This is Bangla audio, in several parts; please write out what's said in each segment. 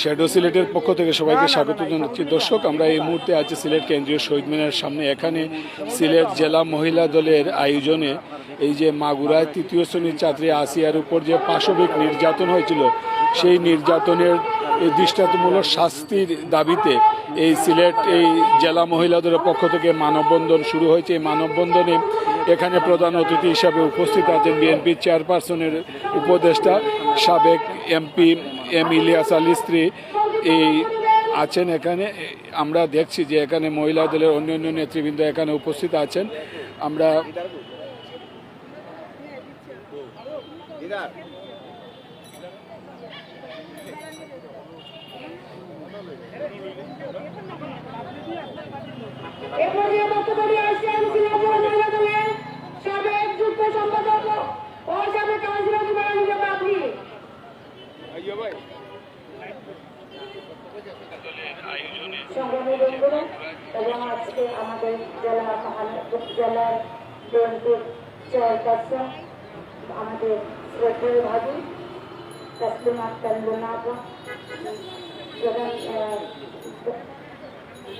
শ্যাডো সিলেটের পক্ষ থেকে সবাইকে স্বাগত জানাচ্ছি। দর্শক, আমরা এই মুহূর্তে আছি সিলেট কেন্দ্রীয় শহীদ মিনারের সামনে। এখানে সিলেট জেলা মহিলা দলের আয়োজনে এই যে মাগুরায় তৃতীয় শ্রেণির ছাত্রী আসিয়ার উপর যে পাশবিক নির্যাতন হয়েছিল, সেই নির্যাতনের দৃষ্টান্তমূলক শাস্তির দাবিতে এই সিলেট এই জেলা মহিলাদের পক্ষ থেকে মানববন্ধন শুরু হয়েছে। এই মানববন্ধনে এখানে প্রধান অতিথি হিসাবে উপস্থিত আছেন বিএনপি চেয়ারপারসনের উপদেষ্টা সাবেক এমপি এম ইলিয়াস আলী স্ত্রী। এই আছেন এখানে। আমরা দেখছি যে এখানে মহিলা দলের অন্য অন্য নেতৃবৃন্দ এখানে উপস্থিত আছেন। আমরা এরপরে বক্তব্য নিয়ে আসছেন সিলেট মহিলা দলের সাবেক যুগ্ম সম্পাদক ও সাবেক কাউন্সিলর জীবন আপনি সংগ্রামী বন্ধুরা এবং আজকে আমাদের জেলা জেলার বিএনপির চেয়ারপারসন আমাদের শ্রদ্ধেয় ভাবি তসলিম আক্তার এবং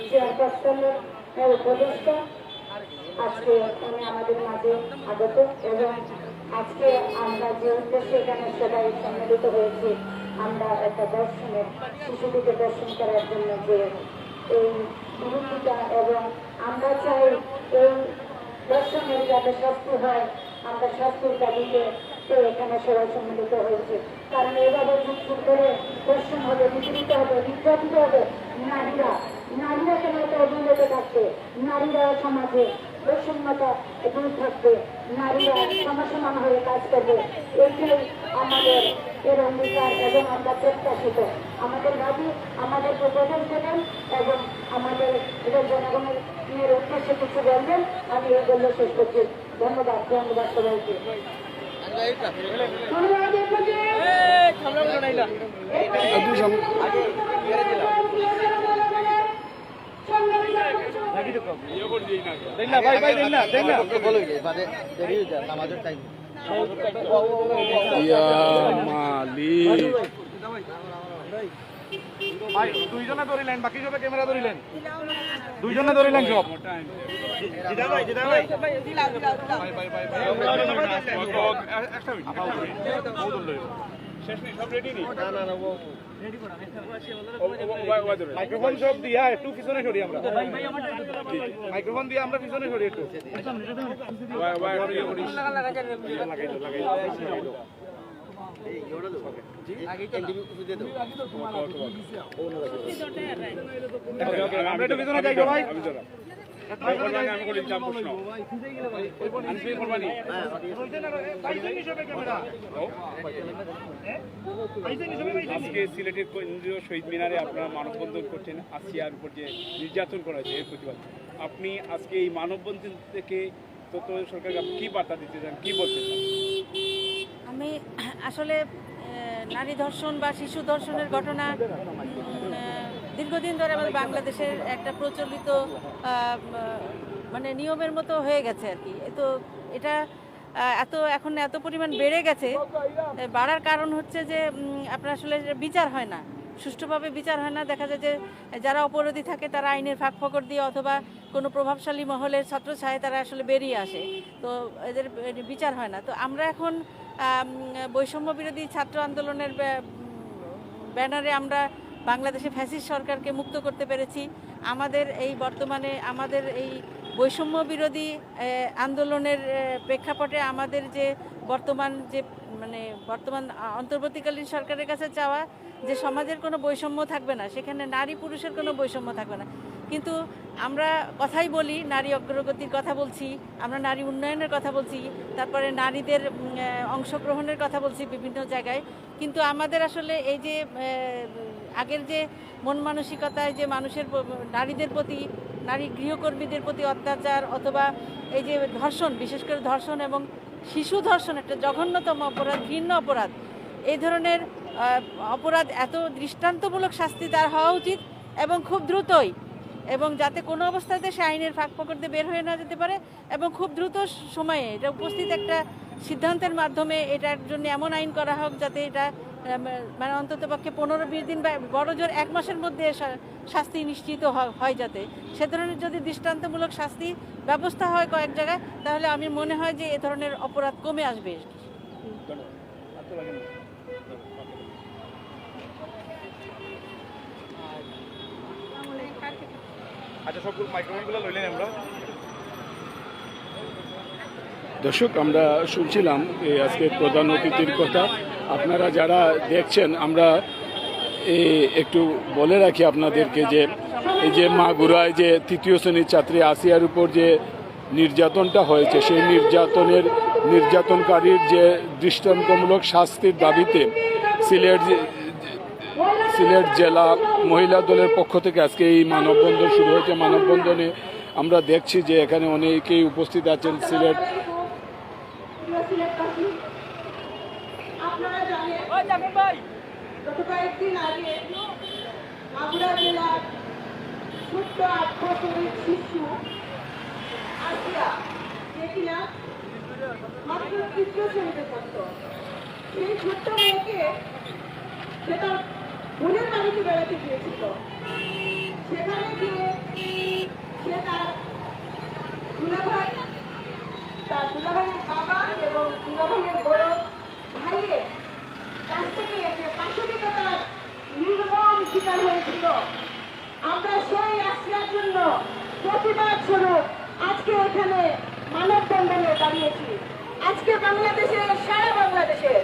চেয়ারপারসনের উপদেষ্টা আজকে উনি আমাদের মাঝে আগত এবং আজকে আমরা যে উদ্দেশ্যে এখানে সবাই সম্মিলিত হয়েছি আমরা একটা দর্শনের শিশুটিকে দর্শন করার জন্য যে এই বিরোধিতা এবং আমরা চাই এই দর্শনের যাতে শাস্তি হয়, আমরা শাস্তির দাবিতে তো এখানে সবাই সম্মিলিত হয়েছে। কারণ এভাবে যুগ করে দর্শন হবে বিচলিত হবে, নির্যাতিত হবে নারীরা। নারীরা কেন অবহেলিত থাকবে? নারীরা সমাজে বৈষম্যতা দূর থাকবে নারীরা সমাসমান হয়ে কাজ করবে। এইটাই আমাদের এর অঙ্গীকার এবং আমরা প্রত্যাশিত। আমাদের দাবি আমাদের প্রবোধন দেবেন এবং আমাদের জনগণের উদ্দেশ্যে কিছু বলবেন আমি এই বললে শেষ করছি। ধন্যবাদ ধন্যবাদ সবাইকে। ধন্যবাদ দুইজনে ধরিলেন বাকি সবে ক্যামেরা ধরিলেন দুইজনে ধরিলেন সব জিদা ভাই মাইক্রোফোন সব দিয়া একটু পিছনে সরি আমরা মাইক্রোফোন দিয়ে আমরা পিছনে সরি একটু আমরা একটু পিছনে যাই ভাই আজকে সিলেটের কেন্দ্রীয় শহীদ মিনারে আপনারা মানববন্ধন করছেন। আসিয়ার উপর যে নির্যাতন করা হয়েছে, এর প্রতিবাদ। আপনি আজকে এই মানববন্ধন থেকে তত্ত্বাবধায়ক সরকারকে আপনি কি বার্তা দিতে চান? কি বলতে চান? আমি আসলে নারী ধর্ষণ বা শিশু ধর্ষণের ঘটনা দীর্ঘদিন ধরে আমাদের বাংলাদেশের একটা প্রচলিত মানে নিয়মের মতো হয়ে গেছে আর কি। তো এটা এত, এখন এত পরিমাণ বেড়ে গেছে বাড়ার কারণ হচ্ছে যে আপনার আসলে বিচার হয় না। সুষ্ঠুভাবে বিচার হয় না। দেখা যায় যে, যারা অপরাধী থাকে তারা আইনের ফাঁক ফকর দিয়ে অথবা কোনো প্রভাবশালী মহলের ছত্রছায়ায় তারা আসলে বেরিয়ে আসে। তো এদের বিচার হয় না। তো আমরা এখন বৈষম্য বিরোধী ছাত্র আন্দোলনের ব্যা- ব্যানারে আমরা বাংলাদেশে ফ্যাসিস্ট সরকারকে মুক্ত করতে পেরেছি। আমাদের এই বর্তমানে, আমাদের এই বৈষম্য বিরোধী আন্দোলনের প্রেক্ষাপটে আমাদের যে বর্তমান যে মানে বর্তমান অন্তর্বর্তীকালীন সরকারের কাছে চাওয়া যে সমাজের কোনো বৈষম্য থাকবে না, সেখানে নারী পুরুষের কোনো বৈষম্য থাকবে না। কিন্তু আমরা কথাই বলি, নারী অগ্রগতির কথা বলছি, আমরা নারী উন্নয়নের কথা বলছি, তারপরে নারীদের অংশগ্রহণের কথা বলছি বিভিন্ন জায়গায়। কিন্তু আমাদের আসলে এই যে আগের যে মন মানসিকতায় যে মানুষের নারীদের প্রতি, নারী গৃহকর্মীদের প্রতি অত্যাচার অথবা এই যে ধর্ষণ, বিশেষ করে ধর্ষণ এবং শিশু ধর্ষণ একটা জঘন্যতম অপরাধ, ঘৃণ্য অপরাধ, এই ধরনের অপরাধ এত দৃষ্টান্তমূলক শাস্তি তার হওয়া উচিত এবং খুব দ্রুতই এবং যাতে কোনো অবস্থাতে সে আইনের ফাঁক পকড়তে বের হয়ে না যেতে পারে এবং খুব দ্রুত সময়ে, এটা উপস্থিত একটা সিদ্ধান্তের মাধ্যমে এটার জন্য এমন আইন করা হোক যাতে এটা মানে অন্তত পক্ষে পনেরো বিশ দিন বা বড় জোর এক মাসের মধ্যে শাস্তি নিশ্চিত হয়- হয় যাতে। সে ধরনের যদি দৃষ্টান্তমূলক শাস্তি ব্যবস্থা হয় কয়েক জায়গায় তাহলে আমি মনে হয় যে এ ধরনের অপরাধ কমে আসবে। আচ্ছা সবগুলো মাইক্রোফোনগুলো লইলেন আমরা। দর্শক, আমরা শুনছিলাম এই আজকে প্রধান অতিথির কথা। আপনারা যারা দেখছেন, আমরা একটু বলে রাখি আপনাদেরকে যে, এই যে মাগুরায় যে তৃতীয় শ্রেণির ছাত্রী আসিয়ার উপর যে নির্যাতনটা হয়েছে, সেই নির্যাতনের, নির্যাতনকারীর যে দৃষ্টান্তমূলক শাস্তির দাবিতে সিলেট সিলেট জেলা মহিলা দলের পক্ষ থেকে আজকে এই মানববন্ধন শুরু হয়েছে। মানববন্ধনে আমরা দেখছি যে এখানে অনেকেই উপস্থিত আছেন সিলেট আপনারা জানেন গত কয়েকদিন আগে মাগুরা জেলার ছোট্ট আট বছরের শিশু আসিয়া যে কিনা মাত্র তৃতীয় শ্রেণীতে পড়ত। সেই ছোট্ট মেয়েকে সে তার বোনের বাড়িতে বেড়াতে গিয়েছিল। সেখানে গিয়ে সে তার দুলাভাই তার দুলাভাইয়ের বাবা এবং দুলাভাইয়ের বড় ভাইয়ের কাছ থেকে যে পাশবিকতার নির্মম শিকার হয়েছিল। আমরা সেই আসিয়ার জন্য প্রতিবাদ স্বরূপ আজকে এখানে মানববন্ধনে দাঁড়িয়েছি। আজকে বাংলাদেশের সারা বাংলাদেশের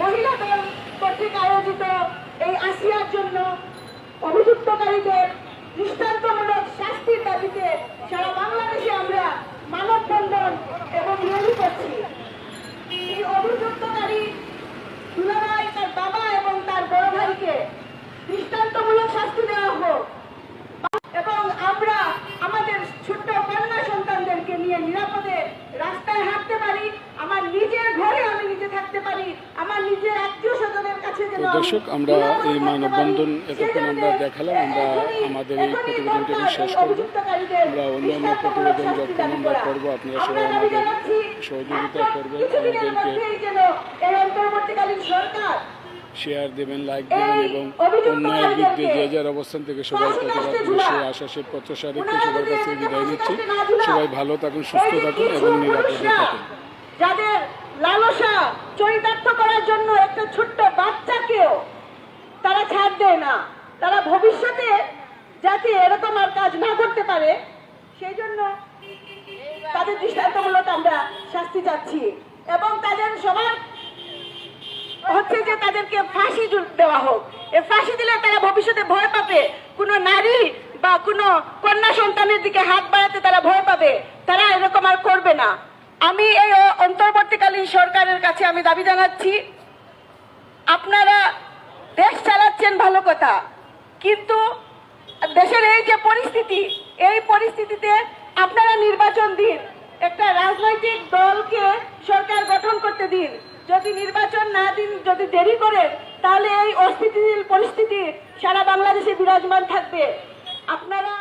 মহিলা দল কর্তৃক আয়োজিত এই আসিয়ার জন্য অভিযুক্তকারীদের দৃষ্টান্তমূলক শাস্তির দাবিতে সারা বাংলাদেশে আমরা মানববন্ধন এবং র্যালি করছি। এই অভিযুক্তকারী দুলাভাই তার বাবা এবং তার বড় ভাইকে দৃষ্টান্তমূলক শাস্তি দেওয়া হোক এবং আমরা আমাদের ছোট্ট কন্যা সন্তানদেরকে নিয়ে নিরাপদে রাস্তায় হাঁটতে পারি আমার নিজের ঘরে আমি নিজে থাকতে পারি আমার নিজের আত্মীয় স্বজনের কাছে যেন তো আমি দর্শক আমরা এই মানববন্ধন। এতক্ষণ আমরা দেখালাম, আমরা আমাদের এই প্রতিবেদনটি শেষ করব আমরা অন্যান্য প্রতিবেদন যখন আমরা করা। করব, আপনারা সবাই আমাদের সহযোগিতা করবেন, আমাদেরকে শেয়ার দেবেন লাইক দেবেন এবং অন্যায়ের বিরুদ্ধে যে যার অবস্থান থেকে সবাই প্রতিবাদ করবে সেই আশ্বাসের প্রত্যাশা রেখে সবার কাছ বিদায় নিচ্ছি সবাই ভালো থাকুন, সুস্থ থাকুন এবং নিরাপদে থাকুন লালসা চরিতার্থ করার জন্য একটা ছোট্ট বাচ্চাকেও তারা ছাড় দেয় না। তারা ভবিষ্যতে যাতে এরকম আর কাজ না করতে পারে, সেই জন্য তাদের দৃষ্টান্তমূলক আমরা শাস্তি চাচ্ছি। এবং তাদের সবার হচ্ছে যে তাদেরকে ফাঁসি দেওয়া হোক। এ ফাঁসি দিলে তারা ভবিষ্যতে ভয় পাবে। কোনো নারী বা কোনো কন্যা সন্তানের দিকে হাত বাড়াতে তারা ভয় পাবে। তারা এরকম আর করবে না। আমি এই অন্তর্বর্তীকালীন সরকারের কাছে আমি দাবি জানাচ্ছি, আপনারা দেশ চালাচ্ছেন ভালো কথা। কিন্তু দেশের এই যে পরিস্থিতি, এই পরিস্থিতিতে আপনারা নির্বাচন দিন, একটা রাজনৈতিক দলকে সরকার গঠন করতে দিন। যদি নির্বাচন না দিন, যদি দেরি করেন, তাহলে এই অস্থিতিশীল পরিস্থিতি সারা বাংলাদেশে বিরাজমান থাকবে। আপনারা